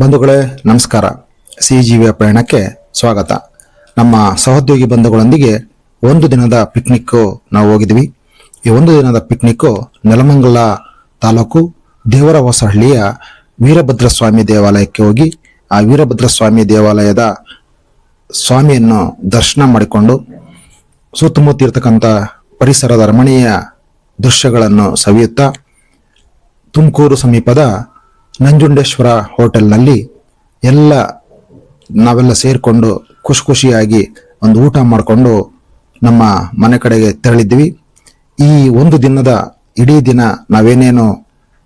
ಬಂಧುಗಳೇ, ನಮಸ್ಕಾರ. ಸಿ ಜೀವಿಯ ಪಯಣಕ್ಕೆ ಸ್ವಾಗತ. ನಮ್ಮ ಸಹೋದ್ಯೋಗಿ ಬಂಧುಗಳೊಂದಿಗೆ ಒಂದು ದಿನದ ಪಿಕ್ನಿಕ್ ನಾವು ಹೋಗಿದ್ವಿ. ಈ ಒಂದು ದಿನದ ಪಿಕ್ನಿಕ್ ನೆಲಮಂಗಲ ತಾಲೂಕು ದೇವರ ಹೊಸಹಳ್ಳಿಯ ವೀರಭದ್ರ ಸ್ವಾಮಿ ದೇವಾಲಯಕ್ಕೆ ಹೋಗಿ, ಆ ವೀರಭದ್ರ ಸ್ವಾಮಿ ದೇವಾಲಯದ ಸ್ವಾಮಿಯನ್ನು ದರ್ಶನ ಮಾಡಿಕೊಂಡು ಸುತ್ತಮುತ್ತ ಇರತಕ್ಕಂಥ ಪರಿಸರದ ರಮಣೀಯ ದೃಶ್ಯಗಳನ್ನು ಸವಿಯುತ್ತಾ ತುಮಕೂರು ಸಮೀಪದ ನಂಜುಂಡೇಶ್ವರ ಹೋಟೆಲ್ನಲ್ಲಿ ಎಲ್ಲ ನಾವೆಲ್ಲ ಸೇರಿಕೊಂಡು ಖುಷಿ ಖುಷಿಯಾಗಿ ಒಂದು ಊಟ ಮಾಡಿಕೊಂಡು ನಮ್ಮ ಮನೆ ಕಡೆಗೆ ತೆರಳಿದ್ವಿ ಈ ಒಂದು ದಿನದ ಇಡೀ ದಿನ ನಾವೇನೇನು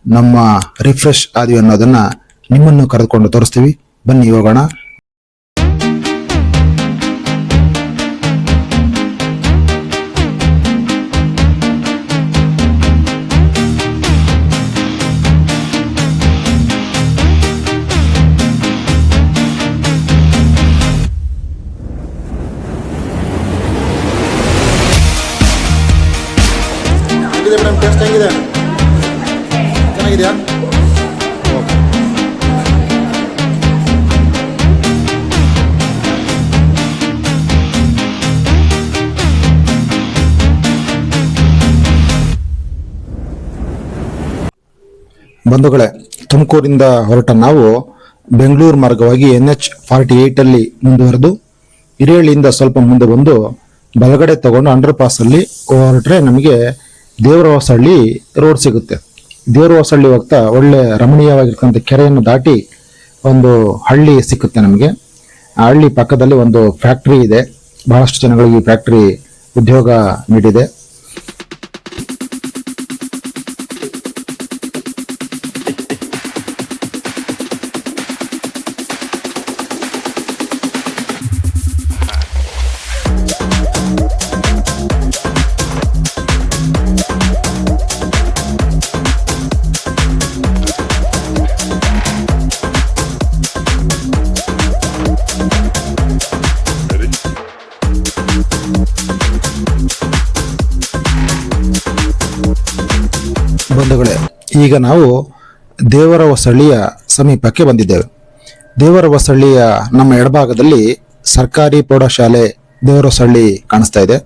ನಮ್ಮ ರಿಫ್ರೆಶ್ ಆದ್ವಿ ಅನ್ನೋದನ್ನು ನಿಮ್ಮನ್ನು ಕರೆದುಕೊಂಡು ತೋರಿಸ್ತೀವಿ. ಬನ್ನಿ ಹೋಗೋಣ. ಬಂಧುಗಳೇ, ತುಮಕೂರಿಂದ ಹೊರಟ ನಾವು ಬೆಂಗಳೂರು ಮಾರ್ಗವಾಗಿ ಎನ್ ಎಚ್ ಫಾರ್ಟಿ ಏಯ್ಟಲ್ಲಿ ಮುಂದುವರೆದು ಹಿರಿಯಳ್ಳಿಯಿಂದ ಸ್ವಲ್ಪ ಮುಂದೆ ಬಂದು ಬಲಗಡೆ ತಗೊಂಡು ಅಂಡರ್ ಪಾಸಲ್ಲಿ ಹೊರಟ್ರೆ ನಮಗೆ ದೇವರ ಹೊಸಹಳ್ಳಿ ರೋಡ್ ಸಿಗುತ್ತೆ. ದೇವರ ಹೊಸಹಳ್ಳಿ ಹೋಗ್ತಾ ಒಳ್ಳೆ ರಮಣೀಯವಾಗಿರ್ತಕ್ಕಂಥ ಕೆರೆಯನ್ನು ದಾಟಿ ಒಂದು ಹಳ್ಳಿ ಸಿಕ್ಕುತ್ತೆ ನಮಗೆ. ಆ ಹಳ್ಳಿ ಪಕ್ಕದಲ್ಲಿ ಒಂದು ಫ್ಯಾಕ್ಟ್ರಿ ಇದೆ. ಬಹಳಷ್ಟು ಜನಗಳಿಗೆ ಈ ಫ್ಯಾಕ್ಟ್ರಿ ಉದ್ಯೋಗ ನೀಡಿದೆ. ಈಗ ನಾವು ದೇವರ ಹೊಸಳ್ಳಿಯ ಸಮೀಪಕ್ಕೆ ಬಂದಿದ್ದೇವೆ. ದೇವರ ಹೊಸಳ್ಳಿಯ ನಮ್ಮ ಎಡಭಾಗದಲ್ಲಿ ಸರ್ಕಾರಿ ಪ್ರೌಢಶಾಲೆ ದೇವರ ಹೊಸಳ್ಳಿ ಕಾಣಿಸ್ತಾ ಇದೆ.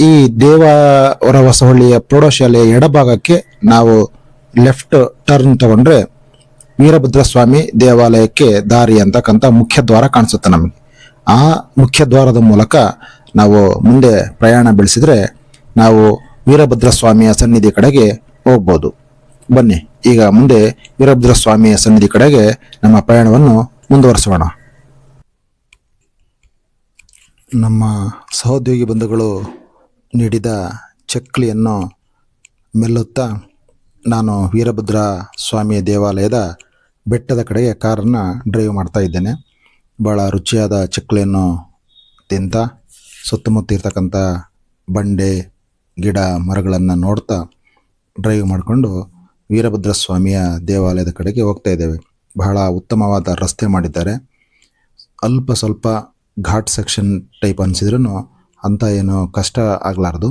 ಈ ದೇವರ ಹೊಸಹಳ್ಳಿಯ ಪ್ರೌಢಶಾಲೆಯ ಎಡಭಾಗಕ್ಕೆ ನಾವು ಲೆಫ್ಟ್ ಟರ್ನ್ ತಗೊಂಡ್ರೆ ವೀರಭದ್ರ ಸ್ವಾಮಿ ದೇವಾಲಯಕ್ಕೆ ದಾರಿ ಅಂತಕ್ಕಂಥ ಮುಖ್ಯ ದ್ವಾರ ಕಾಣಿಸುತ್ತೆ ನಮಗೆ. ಆ ಮುಖ್ಯ ದ್ವಾರದ ಮೂಲಕ ನಾವು ಮುಂದೆ ಪ್ರಯಾಣ ಬೆಳೆಸಿದ್ರೆ ನಾವು ವೀರಭದ್ರ ಸ್ವಾಮಿಯ ಸನ್ನಿಧಿ ಕಡೆಗೆ ಹೋಗ್ಬೋದು. ಬನ್ನಿ. ಈಗ ಮುಂದೆ ವೀರಭದ್ರ ಸ್ವಾಮಿಯ ಸನ್ನಿಧಿ ಕಡೆಗೆ ನಮ್ಮ ಪ್ರಯಾಣವನ್ನು ಮುಂದುವರಿಸೋಣ. ನಮ್ಮ ಸಹೋದ್ಯೋಗಿ ಬಂಧುಗಳು ನೀಡಿದ ಚಕ್ಲಿಯನ್ನು ಮೆಲ್ಲುತ್ತಾ ನಾನು ವೀರಭದ್ರ ಸ್ವಾಮಿಯ ದೇವಾಲಯದ ಬೆಟ್ಟದ ಕಡೆಗೆ ಕಾರನ್ನು ಡ್ರೈವ್ ಮಾಡ್ತಾ ಇದ್ದೇನೆ. ಭಾಳ ರುಚಿಯಾದ ಚಕ್ಲಿಯನ್ನು ತಿಂತ ಸುತ್ತಮುತ್ತ ಇರ್ತಕ್ಕಂಥ ಬಂಡೆ, ಗಿಡ, ಮರಗಳನ್ನು ನೋಡ್ತಾ ಡ್ರೈವ್ ಮಾಡಿಕೊಂಡು ವೀರಭದ್ರ ಸ್ವಾಮಿಯ ದೇವಾಲಯದ ಕಡೆಗೆ ಹೋಗ್ತಾ ಇದ್ದೇವೆ. ಬಹಳ ಉತ್ತಮವಾದ ರಸ್ತೆ ಮಾಡಿದ್ದಾರೆ. ಅಲ್ಪ ಸ್ವಲ್ಪ ಘಾಟ್ ಸೆಕ್ಷನ್ ಟೈಪ್ ಅನಿಸಿದ್ರೂ ಅಂಥ ಏನು ಕಷ್ಟ ಆಗಲಾರ್ದು.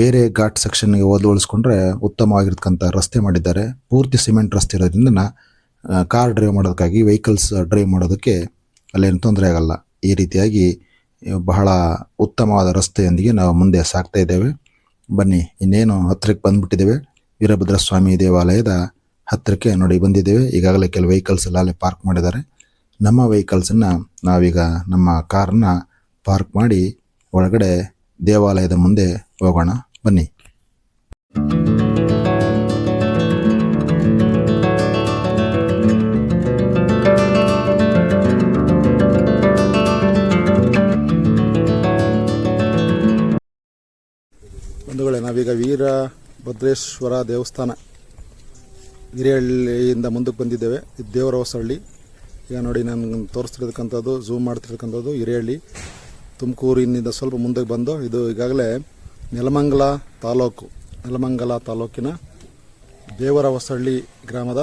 ಬೇರೆ ಘಾಟ್ ಸೆಕ್ಷನ್ಗೆ ಹೋಲಿಸ್ಕೊಂಡ್ರೆ ಉತ್ತಮವಾಗಿರ್ತಕ್ಕಂಥ ರಸ್ತೆ ಮಾಡಿದ್ದಾರೆ. ಪೂರ್ತಿ ಸಿಮೆಂಟ್ ರಸ್ತೆ ಇರೋದ್ರಿಂದ ಕಾರ್ ಡ್ರೈವ್ ಮಾಡೋದಕ್ಕಾಗಿ ವೆಹಿಕಲ್ಸ್ ಡ್ರೈವ್ ಮಾಡೋದಕ್ಕೆ ಅಲ್ಲೇನು ತೊಂದರೆ ಆಗಲ್ಲ. ಈ ರೀತಿಯಾಗಿ ಬಹಳ ಉತ್ತಮವಾದ ರಸ್ತೆಯೊಂದಿಗೆ ನಾವು ಮುಂದೆ ಸಾಗ್ತಾ ಇದ್ದೇವೆ. ಬನ್ನಿ, ಇನ್ನೇನು ಹತ್ತಿರಕ್ಕೆ ಬಂದ್ಬಿಟ್ಟಿದ್ದೇವೆ. ವೀರಭದ್ರ ಸ್ವಾಮಿ ದೇವಾಲಯದ ಹತ್ತಿರಕ್ಕೆ ನೋಡಿ ಬಂದಿದ್ದೇವೆ. ಈಗಾಗಲೇ ಕೆಲವು ವೆಹಿಕಲ್ಸ್ ಎಲ್ಲ ಅಲ್ಲಿ ಪಾರ್ಕ್ ಮಾಡಿದ್ದಾರೆ. ನಮ್ಮ ವೆಹಿಕಲ್ಸನ್ನು ನಾವೀಗ ನಮ್ಮ ಕಾರನ್ನ ಪಾರ್ಕ್ ಮಾಡಿ ಒಳಗಡೆ ದೇವಾಲಯದ ಮುಂದೆ ಹೋಗೋಣ. ಬನ್ನಿ. ಬಂಧುಗಳೇ, ನಾವೀಗ ವೀರಭದ್ರೇಶ್ವರ ದೇವಸ್ಥಾನ ಹಿರಿಯಳ್ಳಿಯಿಂದ ಮುಂದಕ್ಕೆ ಬಂದಿದ್ದೇವೆ. ಇದು ದೇವರ ಹೊಸಹಳ್ಳಿ ಈಗ ನೋಡಿ ನಾನು ತೋರಿಸ್ತಿರ್ತಕ್ಕಂಥದ್ದು ಝೂಮ್ ಮಾಡ್ತಿರ್ತಕ್ಕಂಥದ್ದು ಹಿರೇಹಳ್ಳಿ. ತುಮಕೂರಿನಿಂದ ಸ್ವಲ್ಪ ಮುಂದಕ್ಕೆ ಬಂದು ಇದು ಈಗಾಗಲೇ ನೆಲಮಂಗಲ ತಾಲೂಕು, ನೆಲಮಂಗಲ ತಾಲೂಕಿನ ದೇವರ ಹೊಸಹಳ್ಳಿ ಗ್ರಾಮದ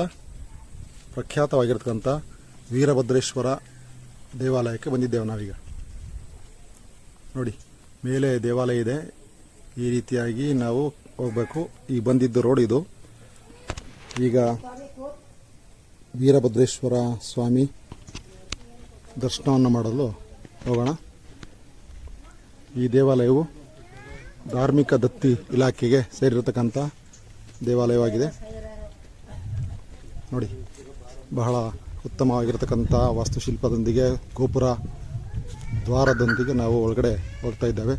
ಪ್ರಖ್ಯಾತವಾಗಿರ್ತಕ್ಕಂಥ ವೀರಭದ್ರೇಶ್ವರ ದೇವಾಲಯಕ್ಕೆ ಬಂದಿದ್ದೇವೆ ನಾವೀಗ. ನೋಡಿ, ಮೇಲೆ ದೇವಾಲಯ ಇದೆ. ಈ ರೀತಿಯಾಗಿ ನಾವು ಹೋಗಬೇಕು. ಈ ಬಂದಿದ್ದು ರೋಡ್ ಇದು. ಈಗ ವೀರಭದ್ರೇಶ್ವರ ಸ್ವಾಮಿ ದರ್ಶನವನ್ನು ಮಾಡಲು ಹೋಗೋಣ. ಈ ದೇವಾಲಯವು ಧಾರ್ಮಿಕ ದತ್ತಿ ಇಲಾಖೆಗೆ ಸೇರಿರತಕ್ಕಂಥ ದೇವಾಲಯವಾಗಿದೆ. ನೋಡಿ, ಬಹಳ ಉತ್ತಮವಾಗಿರತಕ್ಕಂಥ ವಾಸ್ತುಶಿಲ್ಪದೊಂದಿಗೆ ಗೋಪುರ ದ್ವಾರದೊಂದಿಗೆ ನಾವು ಒಳಗಡೆ ಹೋಗ್ತಾ ಇದ್ದೇವೆ.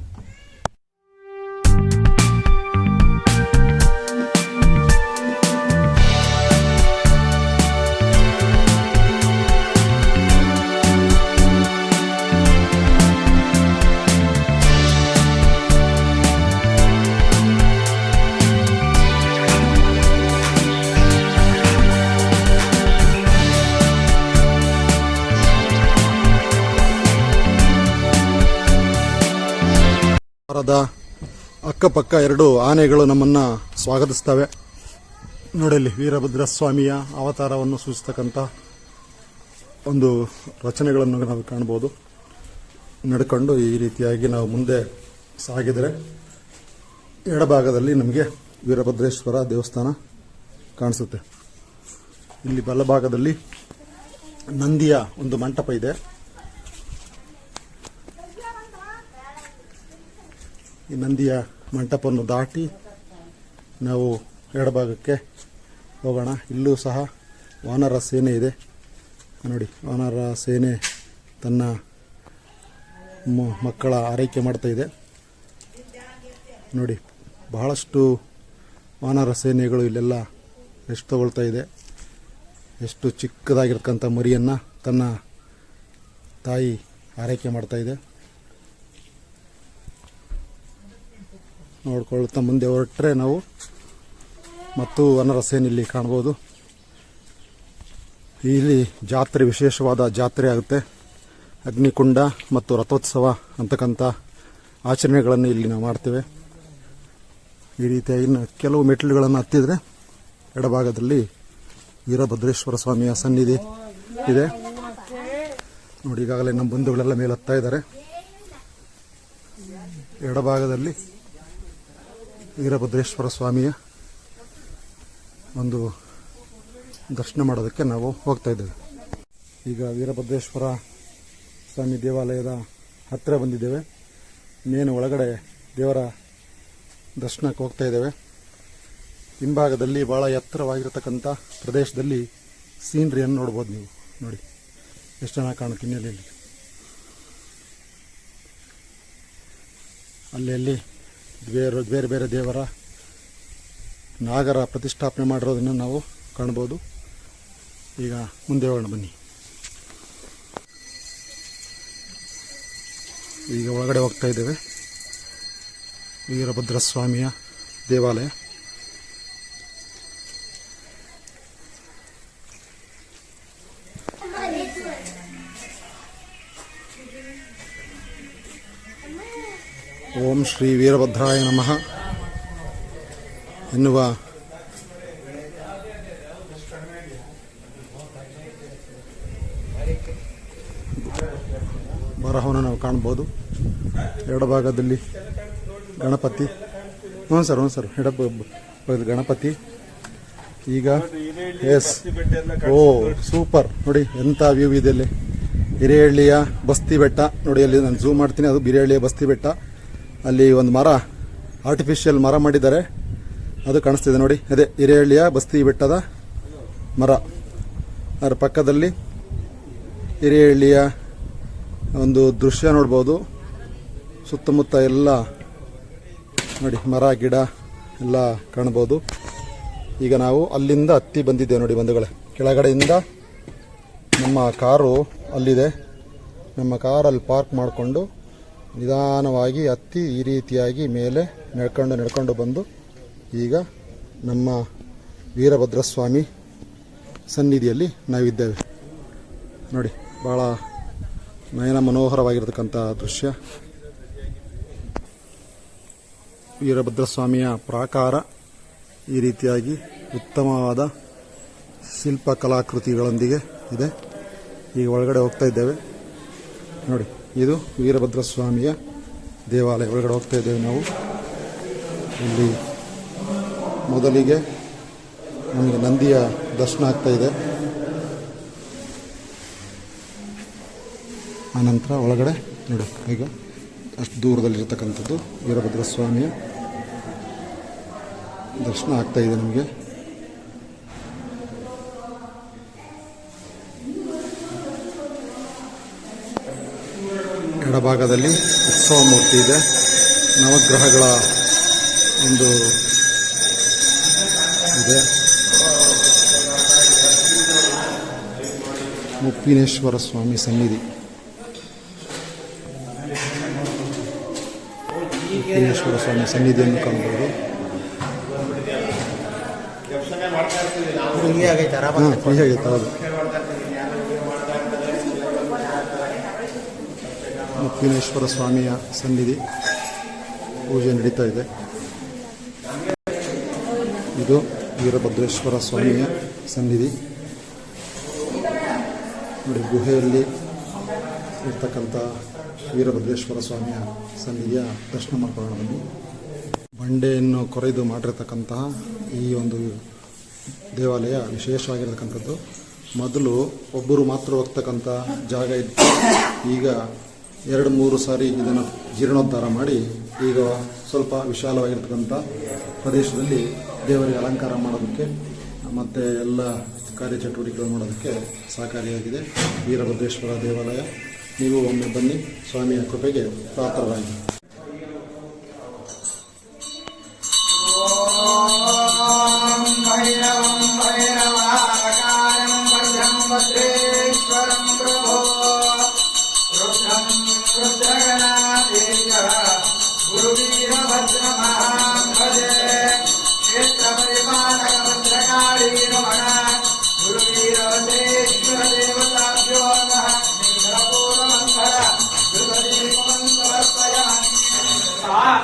ದ್ವಾರದ ಅಕ್ಕಪಕ್ಕ ಎರಡು ಆನೆಗಳು ನಮ್ಮನ್ನು ಸ್ವಾಗತಿಸ್ತವೆ ನೋಡಲಿ ವೀರಭದ್ರ ಸ್ವಾಮಿಯ ಅವತಾರವನ್ನು ಸೂಚಿಸ್ತಕ್ಕಂಥ ಒಂದು ರಚನೆಗಳನ್ನು ನಾವು ಕಾಣ್ಬೋದು ನಡ್ಕೊಂಡು ಈ ರೀತಿಯಾಗಿ ನಾವು ಮುಂದೆ ಸಾಗಿದರೆ ಎಡಭಾಗದಲ್ಲಿ ನಮಗೆ ವೀರಭದ್ರೇಶ್ವರ ದೇವಸ್ಥಾನ ಕಾಣಿಸುತ್ತೆ. ಇಲ್ಲಿ ಬಲಭಾಗದಲ್ಲಿ ನಂದಿಯ ಒಂದು ಮಂಟಪ ಇದೆ. ಈ ನಂದಿಯ ಮಂಟಪವನ್ನು ದಾಟಿ ನಾವು ಎಡಭಾಗಕ್ಕೆ ಹೋಗೋಣ. ಇಲ್ಲೂ ಸಹ ವಾನರ ಸೇನೆ ಇದೆ. ನೋಡಿ, ವಾನರ ಸೇನೆ ತನ್ನ ಮಕ್ಕಳ ಆರೈಕೆ ಮಾಡ್ತಾ ಇದೆ. ನೋಡಿ, ಬಹಳಷ್ಟು ವಾನರ ಸೇನೆಗಳು ಇಲ್ಲೆಲ್ಲ ಎಷ್ಟು ತಗೊಳ್ತಾ ಇದೆ. ಎಷ್ಟು ಚಿಕ್ಕದಾಗಿರ್ತಕ್ಕಂಥ ಮರಿಯನ್ನು ತನ್ನ ತಾಯಿ ಆರೈಕೆ ಮಾಡ್ತಾ ನೋಡ್ಕೊಳ್ತಾ ಮುಂದೆ ಹೊರಟ್ರೆ ನಾವು ಮತ್ತು ವನರ ಸೇನೆ ಇಲ್ಲಿ ಕಾಣ್ಬೋದು. ಇಲ್ಲಿ ಜಾತ್ರೆ ವಿಶೇಷವಾದ ಜಾತ್ರೆ ಆಗುತ್ತೆ. ಅಗ್ನಿಕುಂಡ ಮತ್ತು ರಥೋತ್ಸವ ಅಂತಕ್ಕಂಥ ಆಚರಣೆಗಳನ್ನು ಇಲ್ಲಿ ನಾವು ಮಾಡ್ತೇವೆ. ಈ ರೀತಿಯಾಗಿ ಕೆಲವು ಮೆಟ್ಟಿಲುಗಳನ್ನು ಹತ್ತಿದರೆ ಎಡಭಾಗದಲ್ಲಿ ವೀರಭದ್ರೇಶ್ವರ ಸ್ವಾಮಿಯ ಸನ್ನಿಧಿ ಇದೆ. ನೋಡಿ, ಈಗಾಗಲೇ ನಮ್ಮ ಬಂಧುಗಳೆಲ್ಲ ಮೇಲೆ ಹತ್ತಾ ಇದ್ದಾರೆ. ಎಡಭಾಗದಲ್ಲಿ ವೀರಭದ್ರೇಶ್ವರ ಸ್ವಾಮಿಯ ಒಂದು ದರ್ಶನ ಮಾಡೋದಕ್ಕೆ ನಾವು ಹೋಗ್ತಾ ಇದ್ದೇವೆ. ಈಗ ವೀರಭದ್ರೇಶ್ವರ ಸ್ವಾಮಿ ದೇವಾಲಯದ ಹತ್ತಿರ ಬಂದಿದ್ದೇವೆ. ಮೇನು ಒಳಗಡೆ ದೇವರ ದರ್ಶನಕ್ಕೆ ಹೋಗ್ತಾ ಇದ್ದೇವೆ. ಹಿಂಭಾಗದಲ್ಲಿ ಭಾಳ ಎತ್ತರವಾಗಿರತಕ್ಕಂಥ ಪ್ರದೇಶದಲ್ಲಿ ಸೀನ್ರಿಯನ್ನು ನೋಡ್ಬೋದು ನೀವು. ನೋಡಿ, ಎಷ್ಟು ಚೆನ್ನಾಗಿ ಕಾಣುತ್ತೆ ಹಿನ್ನೆಲೆಯಲ್ಲಿ. ಅಲ್ಲಿ ಅಲ್ಲಿ ಬೇರೆ ಬೇರೆ ಬೇರೆ ದೇವರ ನಾಗರ ಪ್ರತಿಷ್ಠಾಪನೆ ಮಾಡಿರೋದನ್ನು ನಾವು ಕಾಣ್ಬೋದು. ಈಗ ಮುಂದೆ ಹೋಗೋಣ ಬನ್ನಿ. ಈಗ ಒಳಗಡೆ ಹೋಗ್ತಾ ಇದ್ದೇವೆ. ವೀರಭದ್ರ ಸ್ವಾಮಿಯ ದೇವಾಲಯ. ಶ್ರೀ ವೀರಭದ್ರಾಯ ನಮಃ ಎನ್ನುವ ಬರಹವನ್ನು ನಾವು ಕಾಣ್ಬೋದು ಎಡಭಾಗದಲ್ಲಿ ಗಣಪತಿ. ಹ್ಞೂ ಸರ್ ಹ್ಞೂ ಸರ್, ಎಡ ಗಣಪತಿ. ಈಗ ಎಸ್. ಓ, ಸೂಪರ್. ನೋಡಿ, ಎಂಥ ವ್ಯೂ ಇದೆ ಅಲ್ಲಿ ಹಿರೇಹಳ್ಳಿಯ ಬಸ್ತಿ ಬೆಟ್ಟ. ನೋಡಿ, ಅಲ್ಲಿ ನಾನು ಝೂಮ್ ಮಾಡ್ತೀನಿ. ಅದು ಹಿರೇಹಳ್ಳಿಯ ಬಸ್ತಿ ಬೆಟ್ಟ. ಅಲ್ಲಿ ಒಂದು ಮರ ಆರ್ಟಿಫಿಷಿಯಲ್ ಮರ ಮಾಡಿದ್ದಾರೆ. ಅದು ಕಾಣಿಸ್ತಿದೆ ನೋಡಿ. ಅದೇ ಹಿರೇಹಳ್ಳಿಯ ಬಸ್ತಿ ಬೆಟ್ಟದ ಮರ. ಅದರ ಪಕ್ಕದಲ್ಲಿ ಹಿರೇಹಳ್ಳಿಯ ಒಂದು ದೃಶ್ಯ ನೋಡ್ಬೋದು. ಸುತ್ತಮುತ್ತ ಎಲ್ಲ ನೋಡಿ, ಮರ, ಗಿಡ ಎಲ್ಲ ಕಾಣ್ಬೋದು. ಈಗ ನಾವು ಅಲ್ಲಿಂದ ಹತ್ತಿ ಬಂದಿದ್ದೇವೆ ನೋಡಿ ಬಂಧುಗಳೇ. ಕೆಳಗಡೆಯಿಂದ ನಮ್ಮ ಕಾರು ಅಲ್ಲಿದೆ. ನಮ್ಮ ಕಾರಲ್ಲಿ ಪಾರ್ಕ್ ಮಾಡಿಕೊಂಡು ನಿಧಾನವಾಗಿ ಹತ್ತಿ ಈ ರೀತಿಯಾಗಿ ಮೇಲೆ ನಡ್ಕೊಂಡು ನಡ್ಕೊಂಡು ಬಂದು ಈಗ ನಮ್ಮ ವೀರಭದ್ರಸ್ವಾಮಿ ಸನ್ನಿಧಿಯಲ್ಲಿ ನಾವಿದ್ದೇವೆ. ನೋಡಿ ಭಾಳ ನಯನ ಮನೋಹರವಾಗಿರತಕ್ಕಂಥ ದೃಶ್ಯ. ವೀರಭದ್ರಸ್ವಾಮಿಯ ಪ್ರಾಕಾರ ಈ ರೀತಿಯಾಗಿ ಉತ್ತಮವಾದ ಶಿಲ್ಪ ಕಲಾಕೃತಿಗಳೊಂದಿಗೆ ಇದೆ. ಈಗ ಒಳಗಡೆ ಹೋಗ್ತಾ ಇದ್ದೇವೆ. ನೋಡಿ ಇದು ವೀರಭದ್ರ ಸ್ವಾಮಿಯ ದೇವಾಲಯ. ಒಳಗಡೆ ಹೋಗ್ತಾ ಇದ್ದೇವೆ ನಾವು. ಇಲ್ಲಿ ಮೊದಲಿಗೆ ನಮಗೆ ನಂದಿಯ ದರ್ಶನ ಆಗ್ತಾ ಇದೆ. ಆನಂತರ ಒಳಗಡೆ ನೋಡಿ, ಈಗ ಅಷ್ಟು ದೂರದಲ್ಲಿರತಕ್ಕಂಥದ್ದು ವೀರಭದ್ರ ಸ್ವಾಮಿಯ ದರ್ಶನ ಆಗ್ತಾ ಇದೆ ನಮಗೆ. ಎಡಭಾಗದಲ್ಲಿ ಉತ್ಸವ ಮೂರ್ತಿ ಇದೆ. ನವಗ್ರಹಗಳ ಒಂದು ಇದೆ. ಮುಪ್ಪಿನೇಶ್ವರ ಸ್ವಾಮಿ ಸನ್ನಿಧಿ. ಮುಪ್ಪಿನೇಶ್ವರ ಸ್ವಾಮಿ ಸನ್ನಿಧಿಯನ್ನು ಕಾಣಬಹುದು ಫ್ರೀ ಆಗೈತೆ ಹೌದು. ಮುಪ್ಪಿನೇಶ್ವರ ಸ್ವಾಮಿಯ ಸನ್ನಿಧಿ ಪೂಜೆ ನಡೀತಾ ಇದೆ. ಇದು ವೀರಭದ್ರೇಶ್ವರ ಸ್ವಾಮಿಯ ಸನ್ನಿಧಿ. ನೋಡಿ, ಗುಹೆಯಲ್ಲಿ ಇರ್ತಕ್ಕಂಥ ವೀರಭದ್ರೇಶ್ವರ ಸ್ವಾಮಿಯ ಸನ್ನಿಧಿಯ ದರ್ಶನ ಮಾಡ್ಕೊಳ್ಳೋಣ ಬಂಡೆಯನ್ನು ಕೊರೆದು ಮಾಡಿರ್ತಕ್ಕಂತಹ ಈ ಒಂದು ದೇವಾಲಯ ವಿಶೇಷವಾಗಿರ್ತಕ್ಕಂಥದ್ದು ಮೊದಲು ಒಬ್ಬರು ಮಾತ್ರ ಹೋಗ್ತಕ್ಕಂಥ ಜಾಗ ಇತ್ತು. ಈಗ ಎರಡು ಮೂರು ಸಾರಿ ಇದನ್ನು ಜೀರ್ಣೋದ್ಧಾರ ಮಾಡಿ ಈಗ ಸ್ವಲ್ಪ ವಿಶಾಲವಾಗಿರ್ತಕ್ಕಂಥ ಪ್ರದೇಶದಲ್ಲಿ ದೇವರಿಗೆ ಅಲಂಕಾರ ಮಾಡೋದಕ್ಕೆ ಮತ್ತು ಎಲ್ಲ ಕಾರ್ಯಚಟುವಟಿಕೆಗಳು ಮಾಡೋದಕ್ಕೆ ಸಹಕಾರಿಯಾಗಿದೆ. ವೀರಭದ್ರೇಶ್ವರ ದೇವಾಲಯ. ನೀವು ಒಮ್ಮೆ ಬನ್ನಿ. ಸ್ವಾಮಿಯ ಕೃಪೆಗೆ ಪಾತ್ರರಾಗಿ.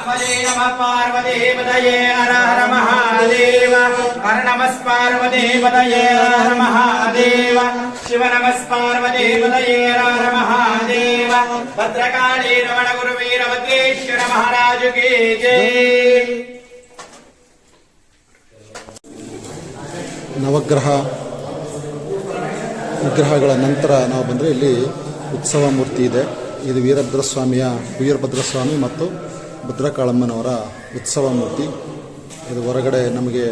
ಆತ್ಮಜೇ ನಮ ಪಾರ್ವತಿ ಪದಯೇ ಹರ ಮಹಾದೇವ ಹರ ನಮಸ್ಪಾರ್ವತಿ ಪದಯೇ ಮಹಾದೇವ ಶಿವನಮಸ್ ನಮಸ್ಪಾರ್ವತಿ ಪದಯೇ ಮಹಾದೇವ ಭದ್ರಕಾಳಿ ರಮಣ ಗುರುವೀರ ಭದ್ರೇಶ್ವರ ಮಹಾರಾಜು ಕೇ ಜಯ ನವಗ್ರಹ ವಿಗ್ರಹಗಳ ನಂತರ ನಾವು ಬಂದರೆ ಇಲ್ಲಿ ಉತ್ಸವ ಮೂರ್ತಿ ಇದೆ. ಇದು ವೀರಭದ್ರಸ್ವಾಮಿಯ ವೀರಭದ್ರಸ್ವಾಮಿ ಮತ್ತು ಭದ್ರಕಾಳಮ್ಮನವರ ಉತ್ಸವ ಮೂರ್ತಿ. ಇದು ಹೊರಗಡೆ ನಮಗೆ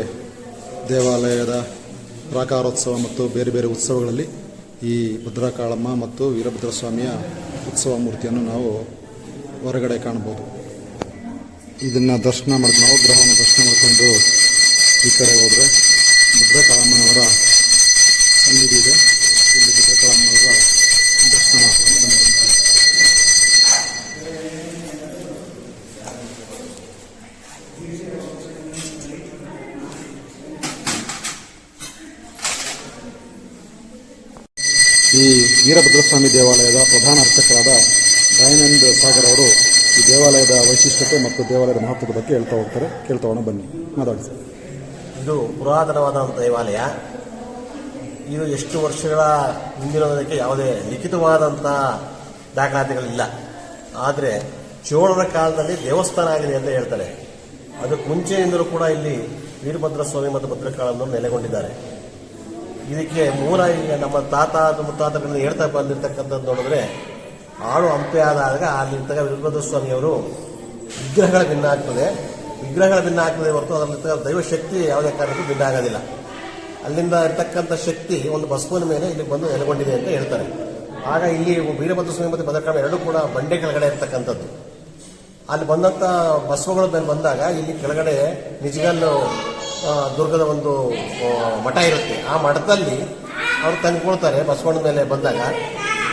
ದೇವಾಲಯದ ಪ್ರಾಕಾರೋತ್ಸವ ಮತ್ತು ಬೇರೆ ಬೇರೆ ಉತ್ಸವಗಳಲ್ಲಿ ಈ ಭದ್ರಕಾಳಮ್ಮ ಮತ್ತು ವೀರಭದ್ರಸ್ವಾಮಿಯ ಉತ್ಸವ ಮೂರ್ತಿಯನ್ನು ನಾವು ಹೊರಗಡೆ ಕಾಣ್ಬೋದು ಇದನ್ನು ದರ್ಶನ ಮಾಡಿ ನವಗ್ರಹವನ್ನು ದರ್ಶನ ಮಾಡಿಕೊಂಡು ಈ ಕಡೆ ಹೋದರೆ ಭದ್ರಕಾಳಮ್ಮನವರ ಸನ್ನಿಧಿ ಇದೆ ಇಲ್ಲಿ ಭದ್ರಕಾಳಮ್ಮನವರ ದರ್ಶನ ಮಾಡ್ಕೊಂಡು ಬಂದಿದ್ದೀವಿ ಈ ವೀರಭದ್ರಸ್ವಾಮಿ ದೇವಾಲಯದ ಪ್ರಧಾನ ಅರ್ಚಕರಾದ ದಯಾನಂದ ಸಾಗರ್ ಅವರು ಈ ದೇವಾಲಯದ ವೈಶಿಷ್ಟ್ಯತೆ ಮತ್ತು ದೇವಾಲಯದ ಮಹತ್ವದ ಬಗ್ಗೆ ಹೇಳ್ತಾ ಹೋಗ್ತಾರೆ. ಕೇಳ್ತಾ ಬನ್ನಿ. ಮಾತಾಡಿ ಸರ್. ಇದು ಪುರಾತನವಾದಂಥ ದೇವಾಲಯ. ಇದು ಎಷ್ಟು ವರ್ಷಗಳ ಹಿಂದಿನದಕ್ಕೆ ಯಾವುದೇ ಲಿಖಿತವಾದಂಥ ದಾಖಲಾತಿಗಳಿಲ್ಲ. ಆದರೆ ಚೋಳರ ಕಾಲದಲ್ಲಿ ದೇವಸ್ಥಾನ ಆಗಿದೆ ಅಂತ ಹೇಳ್ತಾರೆ. ಅದಕ್ಕೆ ಮುಂಚೆಯಿಂದಲೂ ಕೂಡ ಇಲ್ಲಿ ವೀರಭದ್ರಸ್ವಾಮಿ ಮತ್ತು ಭದ್ರಕಾಳನ್ನು ನೆಲೆಗೊಂಡಿದ್ದಾರೆ. ಇದಕ್ಕೆ ಮೂಲ ಈಗ ನಮ್ಮ ತಾತ ಮತ್ತು ಮುತ್ತಾತಗಳಿಂದ ಹೇಳ್ತಾ ಬಂದಿರತಕ್ಕಂಥದ್ದು ನೋಡಿದ್ರೆ, ಆಳು ಹಂಪೆ ಆದಾಗ ಅಲ್ಲಿರ್ತಕ್ಕ ವೀರಭದ್ರ ಸ್ವಾಮಿಯವರು ವಿಗ್ರಹಗಳ ಭಿನ್ನ ಆಗ್ತದೆ ವಿಗ್ರಹಗಳ ಭಿನ್ನ ಆಗ್ತದೆ ಹೊರತು ಅದರಲ್ಲಿರ್ತಕ್ಕ ದೈವ ಶಕ್ತಿ ಯಾವುದೇ ಕಾರಣಕ್ಕೂ ಭಿನ್ನ ಆಗೋದಿಲ್ಲ. ಅಲ್ಲಿಂದ ಇರ್ತಕ್ಕಂಥ ಶಕ್ತಿ ಒಂದು ಬಸವನ ಮೇಲೆ ಇಲ್ಲಿ ಬಂದು ನೆಲೆಗೊಂಡಿದೆ ಅಂತ ಹೇಳ್ತಾರೆ. ಆಗ ಇಲ್ಲಿ ವೀರಭದ್ರ ಸ್ವಾಮಿ ಮತ್ತು ಭದ್ರಕಾಳ ಎರಡೂ ಕೂಡ ಬಂಡೆ ಕೆಳಗಡೆ ಇರ್ತಕ್ಕಂಥದ್ದು. ಅಲ್ಲಿ ಬಂದಂಥ ಬಸವಗಳು ಮೇಲೆ ಬಂದಾಗ ಇಲ್ಲಿ ಕೆಳಗಡೆ ನಿಜಗಲ್ಲು ದುರ್ಗದ ಒಂದು ಮಠ ಇರುತ್ತೆ. ಆ ಮಠದಲ್ಲಿ ಅವ್ರು ತಂದ್ಕೊಳ್ತಾರೆ ಬಸವಣ್ಣ ಮೇಲೆ ಬಂದಾಗ.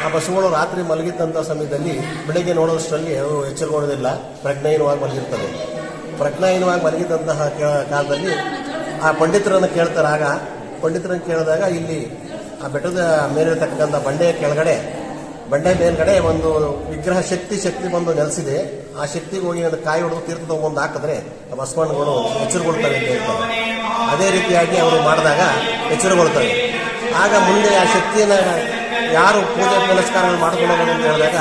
ಆ ಬಸವಣ್ಣ ರಾತ್ರಿ ಮಲಗಿದ್ದಂಥ ಸಮಯದಲ್ಲಿ ಬೆಳಗ್ಗೆ ನೋಡೋಷ್ಟರಲ್ಲಿ ಅವರು ಎಚ್ಚರಗೊಳ್ಳೋದಿಲ್ಲ ಪ್ರಜ್ಞಾಹೀನವಾಗಿ ಮಲಗಿರ್ತದೆ. ಪ್ರಜ್ಞಾಹೀನವಾಗಿ ಮಲಗಿದ್ದಂತಹ ಕ- ಕಾಲದಲ್ಲಿ ಆ ಪಂಡಿತರನ್ನು ಕೇಳ್ತಾರೆ. ಆಗ ಪಂಡಿತರನ್ನು ಕೇಳಿದಾಗ ಇಲ್ಲಿ ಆ ಬೆಟ್ಟದ ಮೇಲಿರ್ತಕ್ಕಂಥ ಬಂಡೆಯ ಕೆಳಗಡೆ ಬಂಡೆ ಮೇಲ್ಗಡೆ ಒಂದು ವಿಗ್ರಹ ಶಕ್ತಿ ಶಕ್ತಿ ಬಂದು ನೆಲೆಸಿದೆ. ಆ ಶಕ್ತಿಗೆ ಹೋಗಿ ಅದು ಕಾಯಿ ಹೊಡೆದು ತೀರ್ಥ ತಗೊಂಡು ಹಾಕಿದ್ರೆ ಬಸವಣ್ಣಗಳು ಎಚ್ಚರಗೊಳ್ತವೆ ಅಂತ ಹೇಳ್ತಾರೆ. ಅದೇ ರೀತಿಯಾಗಿ ಅವರು ಮಾಡಿದಾಗ ಎಚ್ಚರಗೊಳ್ತವೆ ಆಗ ಮುಂದೆ ಆ ಶಕ್ತಿಯನ್ನು ಯಾರು ಪೂಜೆ ಪುನಸ್ಕಾರಗಳು ಮಾಡ್ಕೊಂಡು ಅಂತ ಹೇಳಿದಾಗ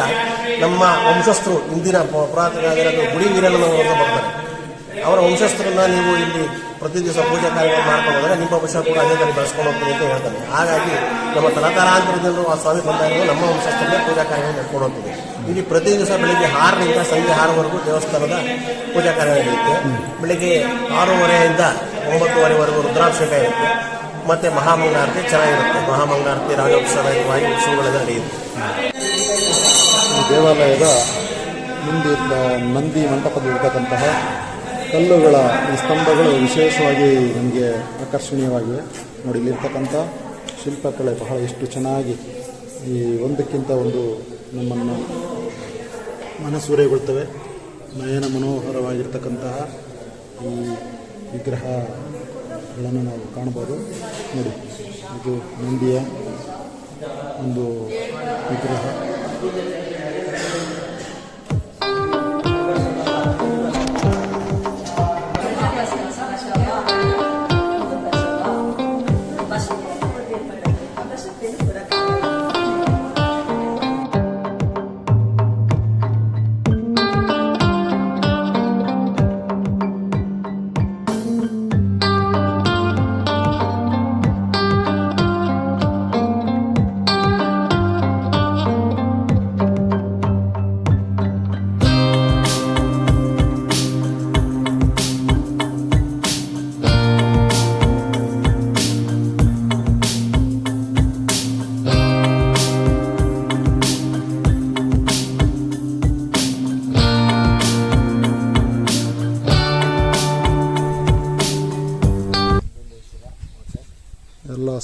ನಮ್ಮ ವಂಶಸ್ಥರು ಇಂದಿನ ಪುರಾತನ ಗುಡಿ ವೀರನವರು ಬರ್ತಾರೆ. ಅವರ ವಂಶಸ್ಥರನ್ನ ನೀವು ಇಲ್ಲಿ ಪ್ರತಿ ದಿವಸ ಪೂಜಾ ಮಾಡ್ಕೊಂಡು ಹೋದರೆ ನಿಮ್ಮ ವಂಶ ಕೂಡ ಅದೇ ಥರ ಬೆಳೆಸ್ಕೊಂಡು ಹೋಗ್ತೀನಿ ಅಂತ ಹೇಳ್ತಾನೆ ಹಾಗಾಗಿ ನಮ್ಮ ತಲತಲಾಂತರದಿಂದ ಆ ಸ್ವಾಮಿ ಬಂದಾಗ ನಮ್ಮ ವಂಶಸ್ಥರನ್ನೇ ಪೂಜಾ ಕಾರ್ಯಗಳು ನಡ್ಕೊಂಡು ಹೋಗ್ತೀವಿ. ಇಲ್ಲಿ ಪ್ರತಿ ದಿವಸ ಬೆಳಿಗ್ಗೆ ಆರರಿಂದ ಸಂಜೆ ಆರವರೆಗೂ ದೇವಸ್ಥಾನದ ಪೂಜಾ ಕಾರ್ಯ ನಡೆಯುತ್ತೆ. ಬೆಳಿಗ್ಗೆ ಆರೂವರೆಯಿಂದ ಒಂಬತ್ತುವರೆವರೆಗೂ ರುದ್ರಾಭಿಷೇಕ ಇರುತ್ತೆ. ಮತ್ತೆ ಮಹಾಮಂಗಳಾರತಿ ಚೆನ್ನಾಗಿರುತ್ತೆ. ಮಹಾಮಂಗಳಾರತಿ ರಾಜೋತ್ಸವವಾಗಿ ಉತ್ಸವಗಳೆಲ್ಲ ನಡೆಯುತ್ತೆ. ದೇವಾಲಯದ ಮುಂದೆ ನಂದಿ ಮಂಟಪದಲ್ಲಿರ್ತಕ್ಕಂತಹ ಕಲ್ಲುಗಳ ಈ ಸ್ತಂಭಗಳು ವಿಶೇಷವಾಗಿ ನಮಗೆ ಆಕರ್ಷಣೀಯವಾಗಿವೆ. ನೋಡಿ, ಇಲ್ಲಿರ್ತಕ್ಕಂಥ ಶಿಲ್ಪಕಲೆ ಬಹಳ ಎಷ್ಟು ಚೆನ್ನಾಗಿ ಈ ಒಂದಕ್ಕಿಂತ ಒಂದು ನಮ್ಮನ್ನು ಮನಸೂರೆಗೊಳ್ತವೆ. ನಯನ ಮನೋಹರವಾಗಿರ್ತಕ್ಕಂತಹ ಈ ವಿಗ್ರಹಗಳನ್ನು ನಾವು ಕಾಣ್ಬೋದು ನೋಡಿ, ಇದು ನಂದಿಯ ಒಂದು ವಿಗ್ರಹ.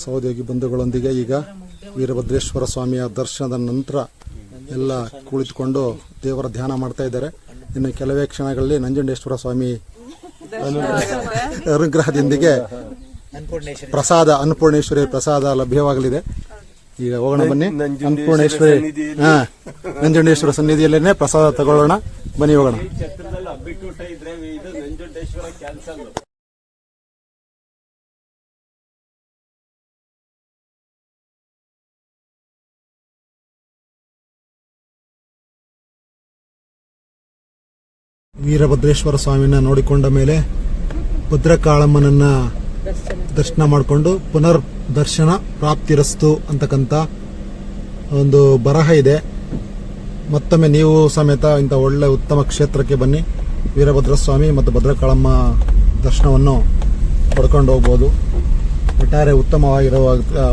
ಸಹೋದ್ಯೋಗಿ ಬಂಧುಗಳೊಂದಿಗೆ ಈಗ ವೀರಭದ್ರೇಶ್ವರ ಸ್ವಾಮಿಯ ದರ್ಶನದ ನಂತರ ಎಲ್ಲ ಕುಳಿತುಕೊಂಡು ದೇವರ ಧ್ಯಾನ ಮಾಡ್ತಾ ಇದ್ದಾರೆ. ಇನ್ನು ಕೆಲವೇ ಕ್ಷಣಗಳಲ್ಲಿ ನಂಜುಂಡೇಶ್ವರ ಸ್ವಾಮಿ ಅನುಗ್ರಹದೊಂದಿಗೆ ಪ್ರಸಾದ ಅನ್ನಪೂರ್ಣೇಶ್ವರಿ ಪ್ರಸಾದ ಲಭ್ಯವಾಗಲಿದೆ. ಈಗ ಹೋಗೋಣ ಬನ್ನಿ. ಅನ್ನಪೂರ್ಣೇಶ್ವರಿ ಹಾ ನಂಜುಂಡೇಶ್ವರ ಸನ್ನಿಧಿಯಲ್ಲೇನೆ ಪ್ರಸಾದ ತಗೊಳ್ಳೋಣ. ಬನ್ನಿ ಹೋಗೋಣ. ವೀರಭದ್ರೇಶ್ವರ ಸ್ವಾಮಿನ ನೋಡಿಕೊಂಡ ಮೇಲೆ ಭದ್ರಕಾಳಮ್ಮನನ್ನ ದರ್ಶನ ಮಾಡಿಕೊಂಡು ಪುನರ್ ದರ್ಶನ ಪ್ರಾಪ್ತಿರಸ್ತು ಅಂತಕ್ಕಂಥ ಒಂದು ಬರಹ ಇದೆ. ಮತ್ತೊಮ್ಮೆ ನೀವು ಸಮೇತ ಇಂಥ ಒಳ್ಳೆ ಉತ್ತಮ ಕ್ಷೇತ್ರಕ್ಕೆ ಬನ್ನಿ. ವೀರಭದ್ರ ಸ್ವಾಮಿ ಮತ್ತು ಭದ್ರಕಾಳಮ್ಮ ದರ್ಶನವನ್ನು ಪಡ್ಕೊಂಡು ಹೋಗ್ಬೋದು. ಒಟ್ಟಾರೆ ಉತ್ತಮವಾಗಿರುವ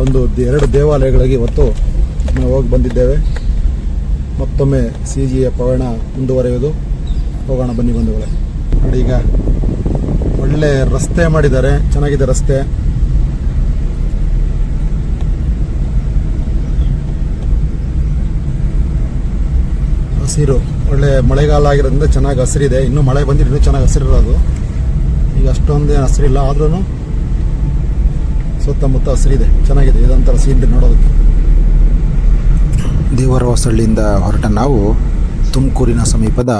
ಒಂದು ಎರಡು ದೇವಾಲಯಗಳಿಗೆ ಇವತ್ತು ನಾವು ಹೋಗಿ ಬಂದಿದ್ದೇವೆ. ಮತ್ತೊಮ್ಮೆ ಸಿ ಜಿಯ ಪ್ರಯಾಣ ಮುಂದುವರೆಯುವುದು. ಹೋಗೋಣ ಬನ್ನಿ ಬಂಧುಗಳೇ. ನೋಡಿ ಈಗ ಒಳ್ಳೆ ರಸ್ತೆ ಮಾಡಿದ್ದಾರೆ. ಚೆನ್ನಾಗಿದೆ ರಸ್ತೆ. ಹಸಿರು, ಒಳ್ಳೆ ಮಳೆಗಾಲ ಆಗಿರೋದ್ರಿಂದ ಚೆನ್ನಾಗಿ ಹಸಿರಿದೆ. ಇನ್ನೂ ಮಳೆ ಬಂದಿರೋ ಇನ್ನೂ ಚೆನ್ನಾಗಿ ಹಸಿರಿರೋದು. ಈಗ ಅಷ್ಟೊಂದೇನು ಹಸಿರಿಲ್ಲ ಆದ್ರೂ ಸುತ್ತಮುತ್ತ ಹಸಿರಿದೆ. ಚೆನ್ನಾಗಿದೆ. ಇದೊಂಥರ ಸೀನ್ರಿ ನೋಡೋದಕ್ಕೆ. ದೇವರ ಹೊಸಳ್ಳಿಯಿಂದ ಹೊರಟ ನಾವು ತುಮಕೂರಿನ ಸಮೀಪದ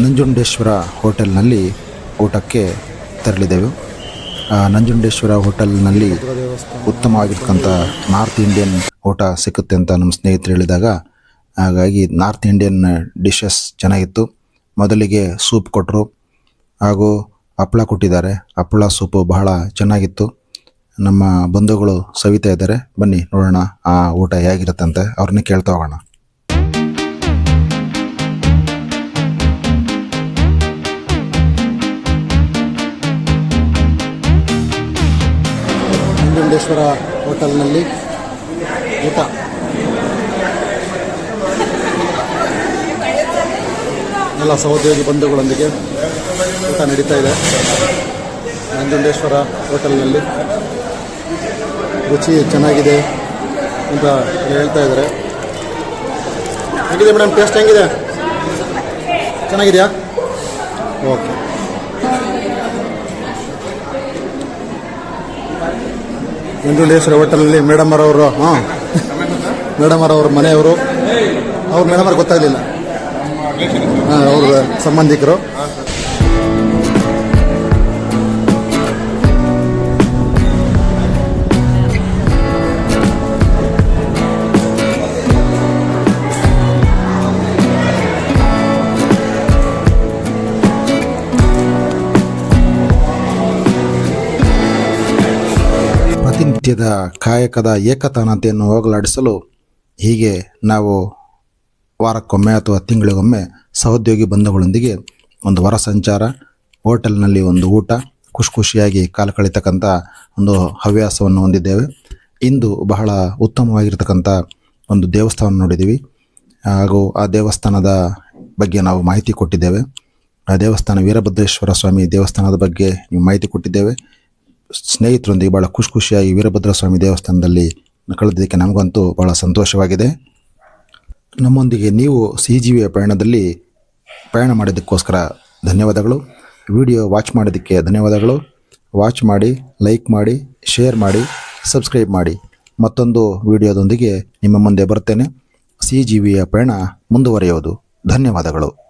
ನಂಜುಂಡೇಶ್ವರ ಹೋಟೆಲ್ನಲ್ಲಿ ಊಟಕ್ಕೆ ತೆರಳಿದೆವು. ನಂಜುಂಡೇಶ್ವರ ಹೋಟೆಲ್ನಲ್ಲಿ ಉತ್ತಮವಾಗಿರ್ತಕ್ಕಂಥ ನಾರ್ತ್ ಇಂಡಿಯನ್ ಊಟ ಸಿಕ್ಕುತ್ತೆ ಅಂತ ನಮ್ಮ ಸ್ನೇಹಿತರು ಹೇಳಿದಾಗ, ಹಾಗಾಗಿ ನಾರ್ತ್ ಇಂಡಿಯನ್ ಡಿಶಸ್ ಚೆನ್ನಾಗಿತ್ತು. ಮೊದಲಿಗೆ ಸೂಪ್ ಕೊಟ್ಟರು ಹಾಗೂ ಹಪ್ಪಳ ಕೊಟ್ಟಿದ್ದಾರೆ. ಹಪ್ಪಳ ಸೂಪು ಬಹಳ ಚೆನ್ನಾಗಿತ್ತು. ನಮ್ಮ ಬಂಧುಗಳು ಸವಿತಾ ಇದ್ದಾರೆ. ಬನ್ನಿ ನೋಡೋಣ ಆ ಊಟ ಹೇಗಿರುತ್ತಂತೆ, ಅವ್ರನ್ನೇ ಕೇಳ್ತಾ ಹೋಗೋಣ. ನಂಜುಂಡೇಶ್ವರ ಹೋಟೆಲ್ನಲ್ಲಿ ಊಟ. ಎಲ್ಲ ಸಹೋದ್ಯೋಗಿ ಬಂಧುಗಳೊಂದಿಗೆ ಊಟ ನಡೀತಾ ಇದೆ. ನಂಜುಂಡೇಶ್ವರ ಹೋಟೆಲ್ನಲ್ಲಿ. ರುಚಿ ಚೆನ್ನಾಗಿದೆ ಅಂತ ಹೇಳ್ತಾ ಇದ್ದಾರೆ. ಹೇಗಿದೆ ಮೇಡಮ್, ಟೇಸ್ಟ್ ಹೆಂಗಿದೆ? ಚೆನ್ನಾಗಿದೆಯಾ? ಓಕೆ. ನಂಜುಂಡೇಶ್ವರ ಹೋಟೆಲಲ್ಲಿ ಮೇಡಮ್ ಅವರು ಹಾಂ ಮೇಡಮ್ ಅವರವ್ರ ಮನೆಯವರು. ಅವ್ರು ಮೇಡಮ್ ಅವ್ರಿಗೆ ಗೊತ್ತಾಗಲಿಲ್ಲ. ಹಾಂ, ಅವ್ರ ಸಂಬಂಧಿಕರು. ನಿತ್ಯದ ಕಾಯಕದ ಏಕತಾನತೆಯನ್ನು ಹೋಗಲಾಡಿಸಲು ಹೀಗೆ ನಾವು ವಾರಕ್ಕೊಮ್ಮೆ ಅಥವಾ ತಿಂಗಳಿಗೊಮ್ಮೆ ಸಹೋದ್ಯೋಗಿ ಬಂಧುಗಳೊಂದಿಗೆ ಒಂದು ವರ ಸಂಚಾರ, ಹೋಟೆಲ್ನಲ್ಲಿ ಒಂದು ಊಟ ಖುಷಿ ಖುಷಿಯಾಗಿ ಕಾಲ ಕಳೀತಕ್ಕಂಥ ಒಂದು ಹವ್ಯಾಸವನ್ನು ಹೊಂದಿದ್ದೇವೆ. ಇಂದು ಬಹಳ ಉತ್ತಮವಾಗಿರ್ತಕ್ಕಂಥ ಒಂದು ದೇವಸ್ಥಾನ ನೋಡಿದ್ದೀವಿ. ಹಾಗೂ ಆ ದೇವಸ್ಥಾನದ ಬಗ್ಗೆ ನಾವು ಮಾಹಿತಿ ಕೊಟ್ಟಿದ್ದೇವೆ. ಆ ದೇವಸ್ಥಾನ ವೀರಭದ್ರೇಶ್ವರ ಸ್ವಾಮಿ ದೇವಸ್ಥಾನದ ಬಗ್ಗೆ ನೀವು ಮಾಹಿತಿ ಕೊಟ್ಟಿದ್ದೇವೆ. ಸ್ನೇಹಿತರೊಂದಿಗೆ ಭಾಳ ಖುಷಿ ಖುಷಿಯಾಗಿ ವೀರಭದ್ರ ಸ್ವಾಮಿ ದೇವಸ್ಥಾನದಲ್ಲಿ ಕಳೆದಿದ್ದಕ್ಕೆ ನಮಗಂತೂ ಭಾಳ ಸಂತೋಷವಾಗಿದೆ. ನಮ್ಮೊಂದಿಗೆ ನೀವು ಸಿ ಜಿ ವಿಯ ಪಯಣದಲ್ಲಿ ಪ್ರಯಾಣ ಮಾಡಿದ್ದಕ್ಕೋಸ್ಕರ ಧನ್ಯವಾದಗಳು. ವಿಡಿಯೋ ವಾಚ್ ಮಾಡಿದ್ದಕ್ಕೆ ಧನ್ಯವಾದಗಳು. ವಾಚ್ ಮಾಡಿ, ಲೈಕ್ ಮಾಡಿ, ಶೇರ್ ಮಾಡಿ, ಸಬ್ಸ್ಕ್ರೈಬ್ ಮಾಡಿ. ಮತ್ತೊಂದು ವಿಡಿಯೋದೊಂದಿಗೆ ನಿಮ್ಮ ಮುಂದೆ ಬರ್ತೇನೆ ಸಿ ಜಿ ವಿಯ ಪಯಣ ಮುಂದುವರೆಯುವುದು. ಧನ್ಯವಾದಗಳು.